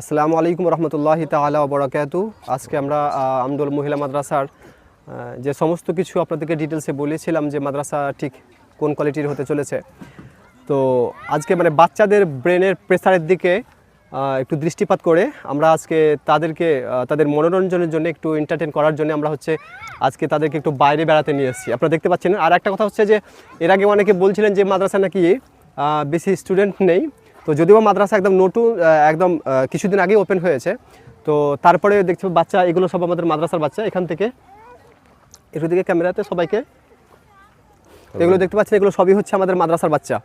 আসসালামু আলাইকুম রহমতুল্লাহি তালা বরাকাতু। আজকে আমরা আমদুল মহিলা মাদ্রাসার যে সমস্ত কিছু আপনাদেরকে ডিটেলসে বলেছিলাম যে মাদ্রাসা ঠিক কোন কোয়ালিটির হতে চলেছে। তো আজকে মানে বাচ্চাদের ব্রেনের প্রেসারের দিকে একটু দৃষ্টিপাত করে আমরা আজকে তাদেরকে তাদের মনোরঞ্জনের জন্য একটু এন্টারটেন করার জন্য আমরা হচ্ছে আজকে তাদেরকে একটু বাইরে বেড়াতে নিয়ে এসেছি। আপনারা দেখতে পাচ্ছেন। আর একটা কথা হচ্ছে যে, এর আগে অনেকে বলছিলেন যে মাদ্রাসা নাকি বেশি স্টুডেন্ট নেই। তো যদিও মাদ্রাসা একদম নতুন একদম কিছুদিন আগে ওপেন হয়েছে। তো তারপরে দেখছি বাচ্চা, এগুলো সব আমাদের মাদ্রাসার বাচ্চা, এখান থেকে একটু দিকে ক্যামেরাতে সবাইকে। এগুলো দেখতে পাচ্ছেন, এগুলো সবই হচ্ছে আমাদের মাদ্রাসার বাচ্চা।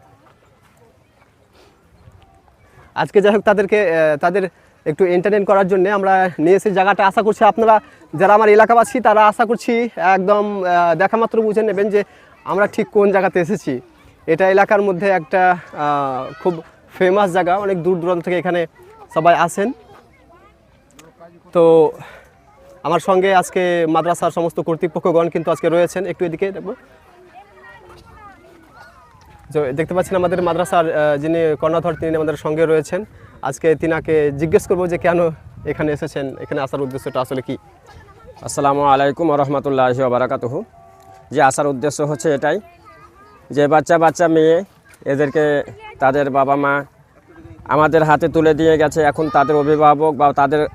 আজকে যাই হোক তাদেরকে তাদের একটু এন্টারটেন করার জন্য আমরা নিয়ে এসে জায়গাটা আশা করছি আপনারা, যারা আমার এলাকাবাসী, তারা আশা করছি একদম দেখা মাত্র বুঝে নেবেন যে আমরা ঠিক কোন জায়গাতে এসেছি। এটা এলাকার মধ্যে একটা খুব ফেমাস জায়গা, অনেক দূর দূরান্ত থেকে এখানে সবাই আসেন। তো আমার সঙ্গে আজকে মাদ্রাসার সমস্ত কর্তৃপক্ষগণ কিন্তু আজকে রয়েছেন। একটু এদিকে দেখব। দেখতে পাচ্ছেন আমাদের মাদ্রাসার যিনি কর্ণাধর, তিনি আমাদের সঙ্গে রয়েছেন। আজকে তিনাকে জিজ্ঞেস করব যে কেন এখানে এসেছেন, এখানে আসার উদ্দেশ্যটা আসলে কি? আসসালামু আলাইকুম রহমতুল্লাহ বারাকাতুহু। যে আসার উদ্দেশ্য হচ্ছে এটাই যে বাচ্চা বাচ্চা মেয়ে এদেরকে তাদের বাবা মা আমাদের হাতে তুলে দিয়ে গেছে। এখন তাদের অভিভাবক বা তাদের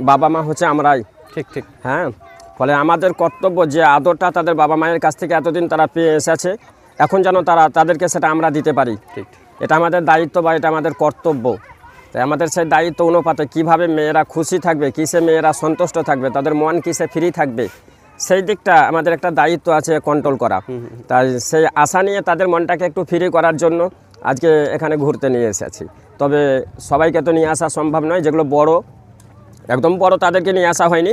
বাবা মা হচ্ছে আমরাই। ঠিক ঠিক। হ্যাঁ? ফলে আমাদের কর্তব্য যে আদরটা তাদের বাবা মায়ের কাছ থেকে এতদিন তারা পেয়ে এসেছে এখন যেন তারা তাদেরকে সেটা আমরা দিতে পারি। ঠিক। এটা আমাদের দায়িত্ব বা এটা আমাদের কর্তব্য। তাই আমাদের সেই দায়িত্ব অনুপাতে কীভাবে মেয়েরা খুশি থাকবে কিসে মেয়েরা সন্তুষ্ট থাকবে তাদের মন কিসে ফ্রি থাকবে সেই দিকটা আমাদের একটা দায়িত্ব আছে কন্ট্রোল করা। তাই সেই আশা নিয়ে তাদের মনটাকে একটু ফ্রি করার জন্য আজকে এখানে ঘুরতে নিয়ে এসেছি। তবে সবাইকে তো নিয়ে আসা সম্ভব নয় যেগুলো বড় একদম বড় তাদেরকে নিয়ে আসা হয়নি।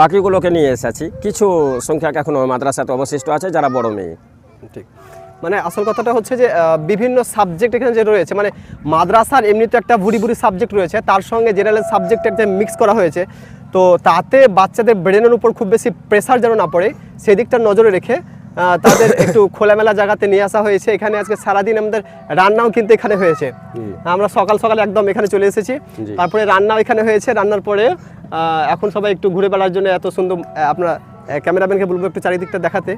বাকিগুলোকে নিয়ে এসেছি। কিছু সংখ্যক এখনও মাদ্রাসাতে অবশিষ্ট আছে যারা বড় মেয়ে। ঠিক। মানে আসল কথাটা হচ্ছে যে বিভিন্ন সাবজেক্ট এখানে যে রয়েছে মানে মাদ্রাসার এমনিতে একটা ভুরি ভুরি সাবজেক্ট রয়েছে তার সঙ্গে জেনারেল সাবজেক্ট একটা মিক্স করা হয়েছে তো তাতে বাচ্চাদের ব্রেনের উপর খুব বেশি প্রেসার যেন না পড়ে সেই দিকটা নজরে রেখে তাদের একটু খোলামেলা জায়গাতে নিয়ে আসা হয়েছে। এখানে আজকে সারাদিন আমাদের রান্নাও কিন্তু এখানে হয়েছে। আমরা সকাল সকাল একদম এখানে চলে এসেছি। তারপরে রান্নাও এখানে হয়েছে। রান্নার পরে এখন সবাই একটু ঘুরে বেড়ার জন্য এত সুন্দর আপনার ক্যামেরাম্যানকে বলব একটু চারিদিকটা দেখাতে।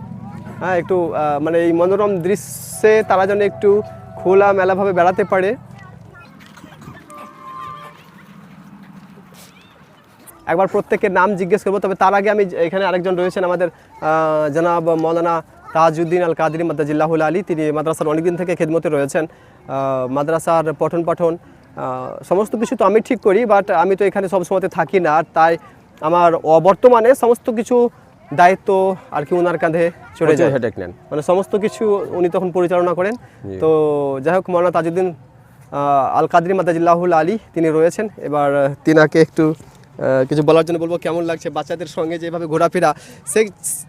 হ্যাঁ একটু মানে এই মনোরম দৃশ্যে তারা যেন একটু খোলা মেলাভাবে বেড়াতে পারে। একবার প্রত্যেকের নাম জিজ্ঞেস করব তবে তার আগে আমি এখানে আরেকজন রয়েছেন আমাদের জনাব মৌলানা তাজউদ্দিন আল কাদির মাদ্দাজিল্লাহুল আলী। তিনি মাদ্রাসার অনেকদিন থেকে খেদমতে রয়েছেন। মাদ্রাসার পঠন পাঠন সমস্ত কিছু তো আমি ঠিক করি বাট আমি তো এখানে সবসময়তে থাকি না। আর তাই আমার অবর্তমানে সমস্ত কিছু দায়িত্ব আর কি ওনার কাঁধে চলে যায়। নেন। মানে সমস্ত কিছু উনি তখন পরিচালনা করেন। তো যাই হোক মৌলানা তাজউদ্দিন আল কাদরি মাদাজিল্লাহুল আলী তিনি রয়েছেন। এবার তিনাকে একটু কিছু বলার জন্য বলব কেমন লাগছে বাচ্চাদের সঙ্গে যেভাবে ঘোরাফেরা। সেই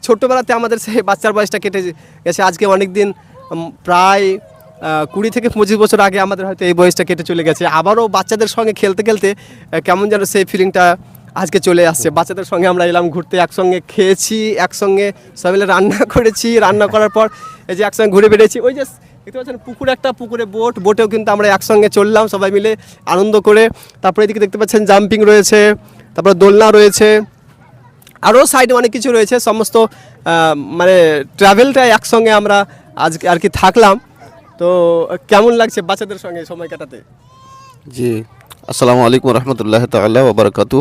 ছোট্টবেলাতে আমাদের সেই বাচ্চার বয়সটা কেটে গেছে। আজকে অনেক দিন প্রায় কুড়ি থেকে পঁচিশ বছর আগে আমাদের হয়তো এই বয়সটা কেটে চলে গেছে। আবারও বাচ্চাদের সঙ্গে খেলতে খেলতে কেমন যেন সেই ফিলিংটা আজকে চলে আসছে। বাচ্চাদের সঙ্গে আমরা এলাম ঘুরতে, একসঙ্গে খেয়েছি, একসঙ্গে সবাই রান্না করেছি। রান্না করার পর এই যে একসঙ্গে ঘুরে বেড়েছি ওই যে দেখতে পাচ্ছেন পুকুর একটা পুকুরে বোট, বোটেও কিন্তু আমরা একসঙ্গে চললাম সবাই মিলে আনন্দ করে। তারপরে এদিকে দেখতে পাচ্ছেন জাম্পিং রয়েছে। তারপরে দোলনা রয়েছে আরও সাইডে অনেক কিছু রয়েছে, সমস্ত মানে ট্রাভেলটা একসঙ্গে আমরা আজকে আর কি থাকলাম। তো কেমন লাগছে বাচ্চাদের সঙ্গে সময় কাটাতে? জি, আসসালামু আলাইকুম রহমতুল্লাহ তাল্লাহ ওবরাকাতু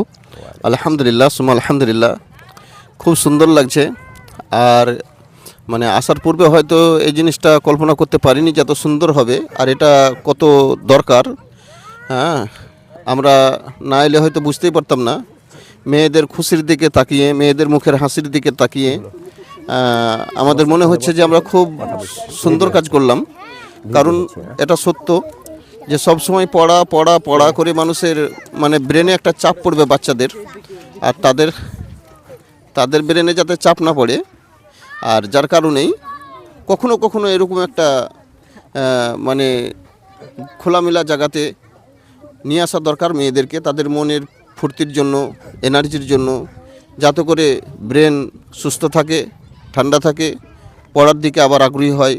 আলহামদুলিল্লাহ সুমা আলহামদুলিল্লাহ। খুব সুন্দর লাগছে। আর মানে আসার পূর্বে হয়তো এই জিনিসটা কল্পনা করতে পারিনি যে এত সুন্দর হবে, আর এটা কত দরকার হ্যাঁ? আমরা না এলে হয়তো বুঝতেই পারতাম না। মেয়েদের খুশির দিকে তাকিয়ে, মেয়েদের মুখের হাসির দিকে তাকিয়ে আমাদের মনে হচ্ছে যে আমরা খুব সুন্দর কাজ করলাম। কারণ এটা সত্য যে সব সময় পড়া পড়া পড়া করে মানুষের মানে ব্রেনে একটা চাপ পড়বে বাচ্চাদের। আর তাদের তাদের ব্রেনে যাতে চাপ না পড়ে, আর যার কারণেই কখনো কখনো এরকম একটা মানে খোলামেলা জায়গাতে নিয়ে আসা দরকার মেয়েদেরকে, তাদের মনের ফুর্তির জন্য, এনার্জির জন্য, যাতে করে ব্রেন সুস্থ থাকে, ঠান্ডা থাকে, পড়ার দিকে আবার আগ্রহী হয়।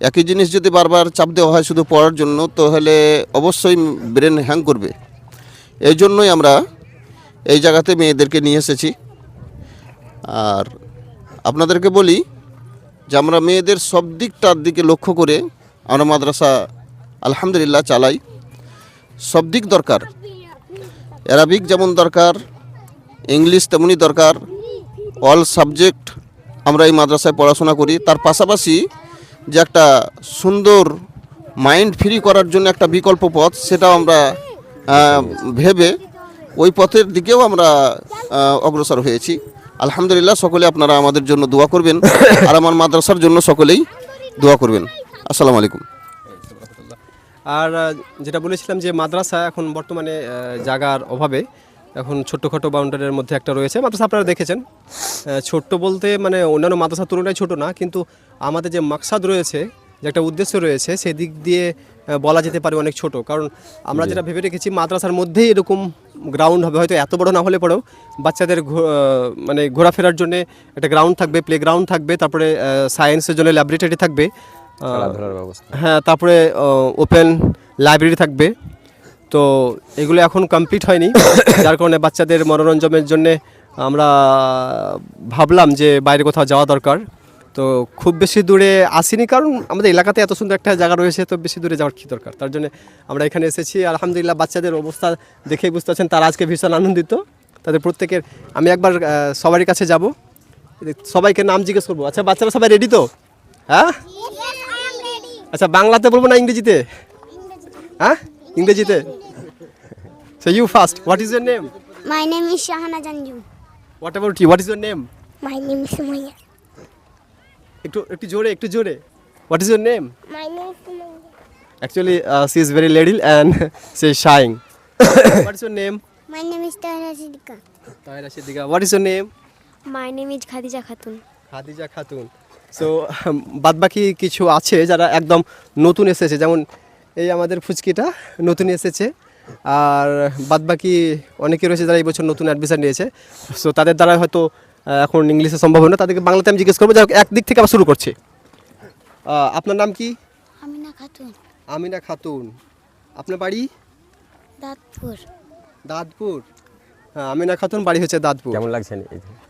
একই জিনিস যদি বারবার চাপ দেওয়া হয় শুধু পড়ার জন্য, তাহলে অবশ্যই ব্রেন হ্যাং করবে। এই জন্যই আমরা এই জায়গাতে মেয়েদেরকে নিয়ে এসেছি। আর আপনাদেরকে বলি যে আমরা মেয়েদের সব দিকটার দিকে লক্ষ্য করে আমরা মাদ্রাসা আলহামদুলিল্লাহ চালাই। সব দিক দরকার। অ্যারাবিক যেমন দরকার ইংলিশ তেমনই দরকার। অল সাবজেক্ট আমরা এই মাদ্রাসায় পড়াশোনা করি। তার পাশাপাশি যে একটা সুন্দর মাইন্ড ফ্রি করার জন্য একটা বিকল্প পথ, সেটাও আমরা ভেবে ওই পথের দিকেও আমরা অগ্রসর হয়েছি। আলহামদুলিল্লাহ, সকলে আপনারা আমাদের জন্য দোয়া করবেন। আর আমার মাদ্রাসার জন্য সকলেই দোয়া করবেন। আসসালামু আলাইকুম। আর যেটা বলেছিলাম যে মাদ্রাসা এখন বর্তমানে আহ, জায়গার অভাবে এখন ছোট্টখাটো বাউন্ডারির মধ্যে একটা রয়েছে। মাদ্রাসা আপনারা দেখেছেন। ছোট্ট বলতে মানে অন্যান্য মাদ্রাসার তুলনায় ছোট না কিন্তু আমাদের যে মাকসাদ রয়েছে যে একটা উদ্দেশ্য রয়েছে সেদিক দিয়ে বলা যেতে পারে অনেক ছোট। কারণ আমরা যেটা ভেবে রেখেছি মাদ্রাসার মধ্যেই এরকম গ্রাউন্ড হবে। হয়তো এত বড় না হলে পরেও বাচ্চাদের ঘো- মানে ঘোরাফেরার জন্য একটা গ্রাউন্ড থাকবে প্লে গ্রাউন্ড থাকবে তারপরে সায়েন্সের জন্য ল্যাবরেটরি থাকবে। খেলাধুলার ব্যবস্থা। হ্যাঁ তারপরে ওপেন লাইব্রেরি থাকবে। তো এগুলো এখন কমপ্লিট হয়নি। যার কারণে বাচ্চাদের মনোরঞ্জনের জন্য আমরা ভাবলাম যে বাইরে কোথাও যাওয়া দরকার। তো খুব বেশি দূরে আসিনি কারণ আমাদের এলাকাতে এত সুন্দর একটা জায়গা রয়েছে তো বেশি দূরে যাওয়ার কী দরকার? তার জন্য আমরা এখানে এসেছি। আলহামদুলিল্লাহ বাচ্চাদের অবস্থা দেখেই বুঝতে পারছেন তারা আজকে ভীষণ আনন্দিত। তাদের প্রত্যেকের আমি একবার সবারই কাছে যাব। সবাইকে নাম জিজ্ঞেস করব। আচ্ছা বাচ্চারা সবাই রেডি তো? হ্যাঁ? আচ্ছা বাংলাতে বলব না ইংরেজিতে? হ্যাঁ? ইংরেজিতে? So you first what is your name My name is Shahana Janju. What about you what is your name My name is Sumaya. একটু একটু জোরে একটু জোরে। What is your name My name is Sumaya. Actually she is very lady and she is shying what is your name My name is Tahira Siddiqa. Tahera Siddiqa what is your name My name is Khadija Khatun. Khadija Khatun so বাদ বাকি কিছু আছে যারা একদম নতুন এসেছে। যেমন এই আমাদের ফুচকিটা নতুন এসেছে। আর বাদ বাকি অনেকে রয়েছে যারা এই বছর নতুন অ্যাডমিশন নিয়েছে। সো তাদের দ্বারা হয়তো এখন ইংলিশে সম্ভব হয় না। তাদেরকে বাংলাতে আমি জিজ্ঞেস করব যাই একদিক থেকে আবার শুরু করছি। আপনার নাম কি? Amina Khatun. আমিনা খাতুন। আপনার বাড়ি. দাঁতপুর। হ্যাঁ আমিনা খাতুন বাড়ি হচ্ছে দাঁতপুর। কেমন লাগছে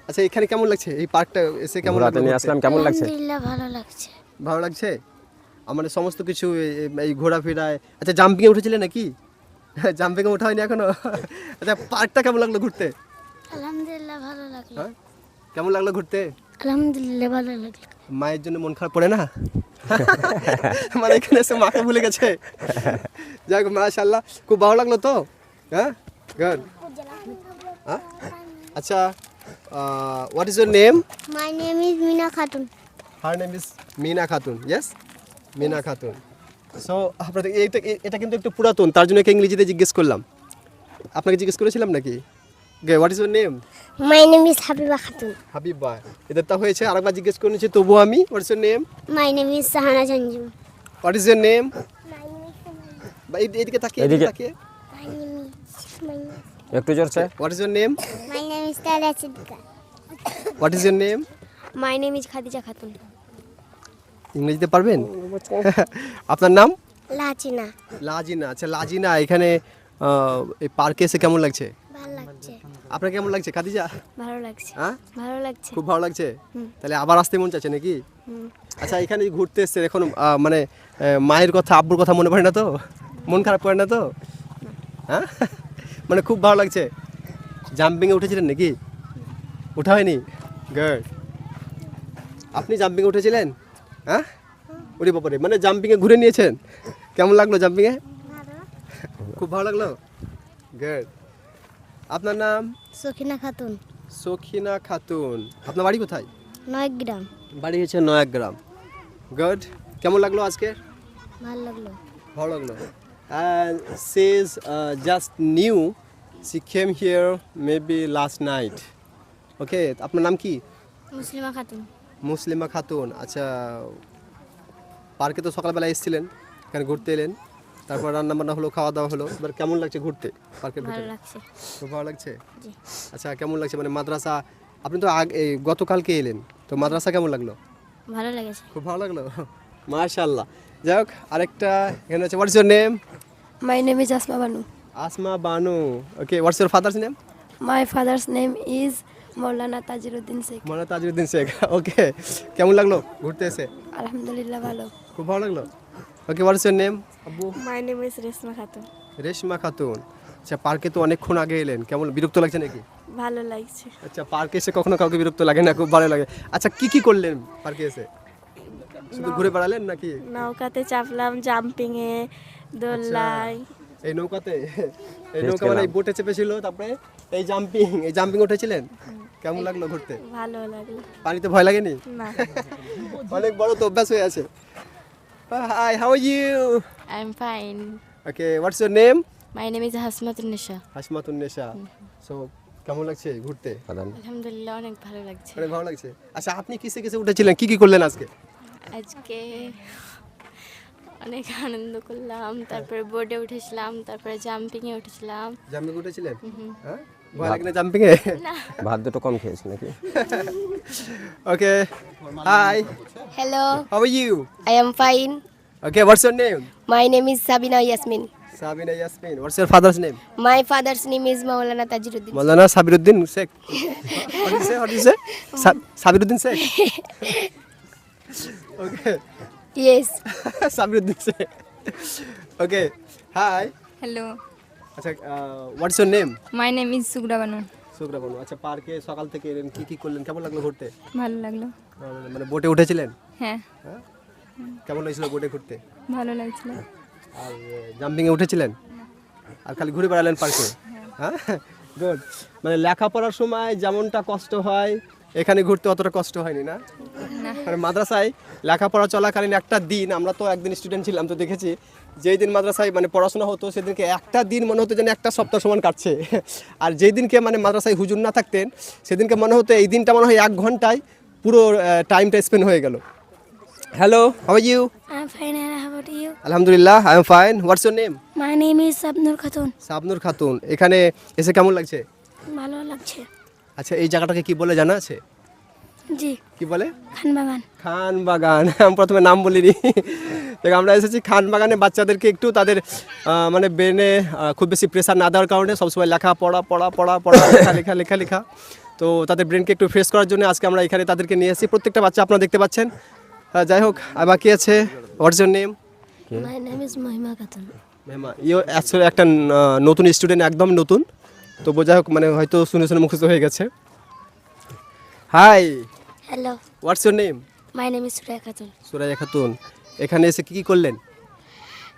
আচ্ছা এখানে কেমন লাগছে? এই পার্কটা এসে কেমন লাগল নিয়ে আসলাম কেমন লাগছে? ভালো লাগছে। ভালো লাগছে? আমার সমস্ত কিছু এই- এই ঘোরাফেরায় আচ্ছা জাম্পিংয়ে উঠেছিলে নাকি? জাম্পিংয়ে ওঠা হয়নি এখনও? আচ্ছা পার্কটা কেমন লাগল ঘুরতে? আলহামদুলিল্লাহ ভালো লাগল। হ্যাঁ? কেমন লাগল ঘুরতে? আলহামদুলিল্লাহ ভালো লাগল। মায়ের জন্য মন খারাপ পড়ে না? মানে এখানে এসে মাকে ভুলে গেছে। যাক মাশাল্লাহ খুব ভালো লাগল তো? হ্যাঁ গুড হ্যাঁ আচ্ছা what is your name My name is Mina Khatun. Her name is Mina Khatun yes Mina Khatun so আপনাদের এইটা এটা কিন্তু একটু পুরাতন তার জন্য ইংরেজিতে জিজ্ঞেস করলাম। আপনাকে জিজ্ঞেস করেছিলাম নাকি? What is your name My name is Habiba Khatun. Habib ভাই এদেরটা হয়েছে আরেকবার জিজ্ঞেস করে নিয়েছি তবুও আমি what is your name My name is Sahana Janju. What is your name name এইদিকে তাকিয়ে এদিকে এদিকে। তাকিয়ে My name is my name, একটু জোরছে what is your name my name is Tahira Siddiqa. What is your name My name is Khadija Khatun. ইংরেজিতে পারবেন? আপনার নাম? Lachina. লাজিনা। আচ্ছা লাজিনা এখানে আহ, এই পার্কে এসে কেমন লাগছে? ভালো লাগছে। আপনার কেমন লাগছে খাদিজা? ভালো লাগছে। হ্যাঁ? ভালো লাগছে। খুব ভালো লাগছে? তাহলে আবার আসতে মন চাচ্ছে নাকি? আচ্ছা এখানে ঘুরতে এসছে এখন আহ, মানে আহ, মায়ের কথা আব্বুর কথা মনে পড়ে না তো? মন খারাপ করে না তো? হ্যাঁ? মানে খুব ভালো লাগছে। জাম্পিংয়ে উঠেছিলেন নাকি? ওঠা হয়নি? গুড আপনি জাম্পিংয়ে উঠেছিলেন? হ্যাঁ? ওরে বাবারে মানে জাম্পিংয়ে ঘুরে নিয়েছেন। কেমন লাগল জাম্পিংয়ে খুব ভালো লাগল? গুড আপনার নাম? সখিনা খাতুন। সখিনা খাতুন। আপনার বাড়ি কোথায়? নয় গ্রাম। বাড়ি হচ্ছে নয়াগ্রাম গুড কেমন লাগল আজকে? ভালো লাগল। ভালো লাগল। Is just new she came here maybe last night okay আপনার নাম কি? মুসলিমা খাতুন। মুসলিমা খাতুন আচ্ছা। পার্কে তো সকালবেলা এসেছিলেন এখানে ঘুরতে এলেন। তারপর রান্না বান্না হলো খাওয়া দাওয়া হলো। এবার কেমন লাগছে ঘুরতে পার্কের ভিতরে? খুব ভালো লাগছে? আচ্ছা কেমন লাগছে? মানে মাদ্রাসা আপনি তো আগ এই গতকালকে এলেন তো মাদ্রাসা কেমন লাগল? ভালো লেগেছে। খুব ভালো লাগল? মাশাল্লাহ যাই হোক আরেকটা এখানে আছে হচ্ছে what's your name My name is Asma Banu. Asma Banu okay what's your father's name My father's name is Maulana Tajiruddin Sheikh. মনে তাজউদ্দিন শেখ ওকে কেমন লাগল ঘুরতে এসে? Alhamdulillah, ভালো। খুব ভালো লাগল? ওকে হোয়াটস ইউর নেম আব্বু? My name is Resma Khatun. Reshma Khatun আচ্ছা পার্কে তো অনেকক্ষণ আগে এলেন। কেমন বিরক্ত লাগছে নাকি? ভালো লাগছে। আচ্ছা পার্কে এসে কখনো কাউকে বিরক্ত লাগে না খুব ভালো লাগে। আচ্ছা কি কি করলেন পার্কে এসে? শুধু ঘুরে বেড়ালেন নাকি? নৌকাতে চাপলাম জাম্পিং এ দোল্লাই এই নৌকাতে। এই নৌকা মানে বোটে চেপেছিল তারপরে এই জাম্পিং এই জাম্পিং উঠেছিলেন? কেমন লাগল ঘুরতে? ভালো লাগল। পানিতে ভয় লাগেনি? না। অনেক বড় তো অভ্যাস হয়ে আছে। Hi how are you I am fine okay what's your name my name is Hasmatun নেশা হাসমাতুন নেশা সো কেমন লাগছে ঘুরতে? আলহামদুলিল্লাহ অনেক ভালো লাগছে। অনেক ভালো লাগছে। আচ্ছা আপনি কিসে কিসে উঠেছিলেন? কি কি করলেন আজকে? আজকে অনেক আনন্দ করলাম তারপরে বোর্ডে উঠেছিলাম তারপরে জাম্পিংয়ে উঠেছিলাম। জাম্পিং উঠেছিলেন? হ্যাঁ? ভয় লাগে না জাম্পিং এ ভাত দুটো কম খেয়েছি নাকি? Okay hi Hello, how are you I am fine. Okay what's name My name is Sabina Yasmin. Sabina Yasmin what's father's name My father's name is Maulana Tajiruddin. Maulana Sabiruddin Sheikh you say? Sa- Sabiruddin Sheikh okay Yes. Sabiruddin Sheikh okay hi hello আচ্ছা what's your name my name is Sugra Banu Shukra Banu আচ্ছা পার্কে সকাল থেকে এলেন কি কি করলেন কেমন লাগল ঘুরতে? ভালো লাগল। মানে বোটে উঠেছিলেন? হ্যাঁ। কেমন হয়েছিল বোটে ঘুরতে? ভালো লাগছিল। আর জাম্পিংয়ে উঠেছিলেন? আর খালি ঘুরে বেড়ালেন পার্কে? হ্যাঁ। গুড মানে লেখাপড়ার সময় যেমনটা কষ্ট হয় এখানে ঘুরতে অতটা কষ্ট হয়নি না? মানে মাদ্রাসায় লেখাপড়া চলাকালীন একটা দিন আমরা তো একদিন স্টুডেন্ট ছিলাম তো দেখেছি যেই দিন মাদ্রাসায় মানে পড়াশোনা হতো সেদিনকে একটা দিন মনে হতো যেন একটা সপ্তাহ সমান কাটছে। আর যেই দিনকে মানে মাদ্রাসায় হুজুর না থাকতেন সেদিনকে মনে হতো এই দিনটা মনে হয় এক ঘন্টায় পুরো টাইমটা স্পেন্ড হয়ে গেল। Hello how you about you? আলহামদুলিল্লাহ I am fine what's your name My name is Sabnur Khatun. Sabnur Khatun এখানে এসে কেমন লাগছে? ভালো লাগছে। আচ্ছা এই জায়গাটাকে কি বলে জানা আছে? জি। কি বলে? খানবাগান খান বাগান। আমি প্রথমে নাম বলিনি। দেখ আমরা এসেছি খান বাগানে। বাচ্চাদেরকে একটু তাদের মানে ব্রেনে খুব বেশি প্রেশার না দেওয়ার কারণে সবসময় লেখা পড়া পড়া পড়া পড়া লেখা লেখা লেখা লেখা। তো তাদের ব্রেনকে একটু ফ্রেশ করার জন্য আজকে আমরা এখানে তাদেরকে নিয়ে এসেছি। প্রত্যেকটা বাচ্চা আপনারা দেখতে পাচ্ছেন। যাই হোক আর বাকি আছে? What's your name My name is Mahima Khatun. Mehma ইও অ্যাকচুয়ালি একটা নতুন স্টুডেন্ট একদম নতুন। তো বোঝা হোক মানে হয়তো শুনে শুনে মুখস্থ হয়ে গেছে। Hi Hello, what's your name my name is Surya Khatun. Suraiya Khatun এখানে এসে কি কি করলেন?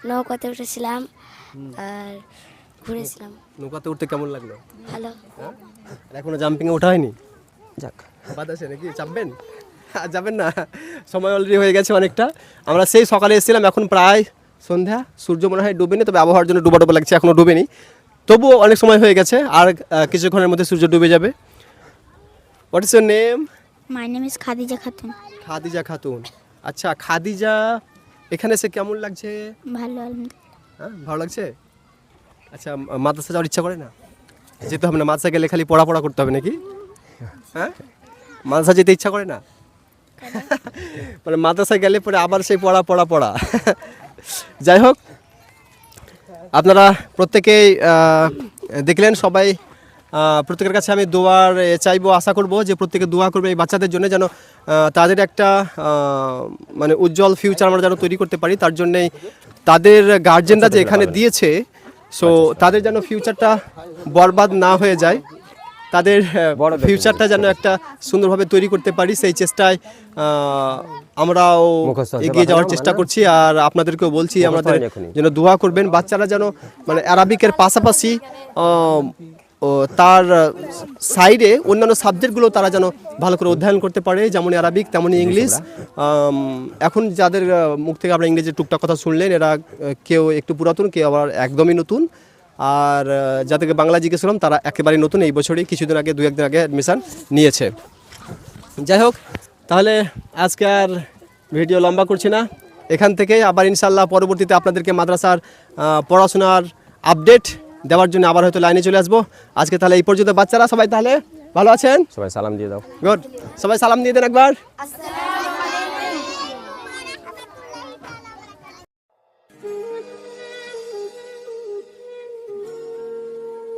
নৌকাতে উঠেছিলাম আর ঘুরেছিলাম। নৌকাতে উঠতে কেমন লাগল? ভালো। হ্যাঁ? আর এখনও জাম্পিংয়ে ওঠা হয়নি? যাক। বাদ আছে নাকি? চাপবেন? আর যাবেন না। সময় অলরেডি হয়ে গেছে অনেকটা। আমরা সেই সকালে এসেছিলাম এখন প্রায় সন্ধ্যা। সূর্য মনে হয় ডুবেনি তবে আবহাওয়ার জন্য ডুবা ডুবা লাগছে এখনও ডুবেনি তবুও অনেক সময় হয়ে গেছে আর কিছুক্ষণের মধ্যে সূর্য ডুবে যাবে। What is your name My name is Khadija Khatun. Khadija Khatun আচ্ছা খাদিজা এখানে এসে কেমন লাগছে? ভালো হ্যাঁ ভালো লাগছে? আচ্ছা মাদ্রাসা যাওয়ার ইচ্ছা করে না? যেতে হবে না মাদ্রাসা গেলে খালি পড়া পড়া করতে হবে নাকি? হ্যাঁ? মাদ্রাসা যেতে ইচ্ছা করে না? মানে মাদ্রাসায় গেলে পরে আবার সেই পড়া পড়া পড়া। যাই হোক আপনারা প্রত্যেকেই দেখলেন সবাই প্রত্যেকের কাছে আমি দোয়ার চাইব আশা করব যে প্রত্যেকে দোয়া করবে এই বাচ্চাদের জন্য যেন তাদের একটা মানে উজ্জ্বল ফিউচার আমরা যেন তৈরি করতে পারি। তার জন্যেই তাদের গার্জেনরা যে এখানে দিয়েছে সো তাদের যেন ফিউচারটা বরবাদ না হয়ে যায়। তাদের ফিউচারটা যেন একটা সুন্দরভাবে তৈরি করতে পারি সেই চেষ্টায় আমরাও এগিয়ে যাওয়ার চেষ্টা করছি। আর আপনাদেরকেও বলছি আমাদের যেন দোয়া করবেন বাচ্চারা যেন মানে অ্যারাবিকের পাশাপাশি ও তার সাইডে অন্যান্য সাবজেক্টগুলো তারা যেন ভালো করে অধ্যয়ন করতে পারে যেমন অ্যারাবিক তেমনই ইংলিশ এখন যাদের মুখ থেকে আমরা ইংরেজি টুকটাক কথা শুনলেন এরা কেউ একটু পুরাতন কেউ আবার একদমই নতুন। আর যাদেরকে বাংলা জিজ্ঞেস করলাম তারা একেবারেই নতুন এই বছরই কিছুদিন আগে দু একদিন আগে অ্যাডমিশন নিয়েছে। যাই হোক তাহলে আজকে আর ভিডিও লম্বা করছি না। এখান থেকে আবার ইনশাল্লাহ পরবর্তীতে আপনাদেরকে মাদ্রাসার পড়াশোনার আপডেট দেওয়ার জন্য আবার হয়তো লাইনে চলে আসব। আজকে তাহলে এই পর্যন্ত বাচ্চারা সবাই তাহলে ভালো আছেন? সবাই সালাম দিয়ে দাও। গুড সবাই সালাম দিয়ে দেন একবার।